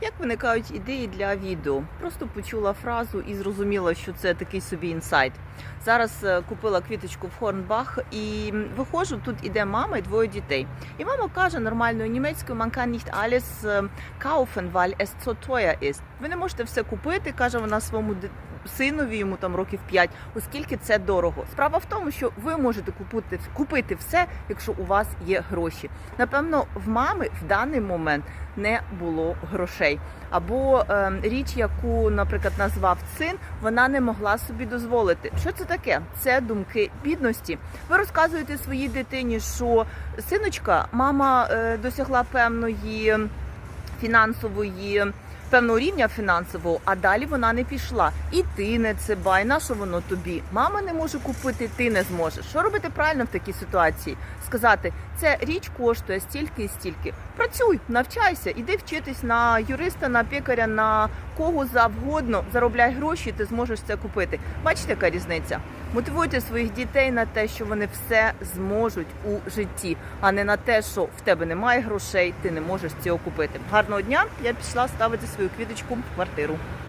Ja, Виникають ідеї для відео? Просто почула фразу і зрозуміла, що це такий собі інсайт. Зараз е, купила квіточку в Хорнбах і виходжу, тут іде мама і двоє дітей. І мама каже нормальною німецькою, man kann nicht alles äh, kaufen, weil es so teuer ist. Ви не можете все купити, каже вона своєму синові, йому там років 5, оскільки це дорого. Справа в тому, що ви можете купити, купити все, якщо у вас є гроші. Напевно, в мами в даний момент не було грошей. Або е, річ, яку, наприклад, назвав син, вона не могла собі дозволити. Що це таке? Це думки бідності. Ви розказуєте своїй дитині, що синочка, мама е, досягла певної фінансової. Певного рівня фінансового, а далі вона не пішла. І ти не цибай, на що воно тобі? Мама не може купити, ти не зможеш. Що робити правильно в такій ситуації? Сказати, це річ коштує стільки і стільки. Працюй, навчайся, іди вчитись на юриста, на пікаря, на кого завгодно, заробляй гроші, ти зможеш це купити. Бачите, яка різниця? Мотивуйте своїх дітей на те, що вони все зможуть у житті, а не на те, що в тебе немає грошей, ти не можеш цього купити. Гарного дня! Я пішла ставити свою квіточку в квартиру.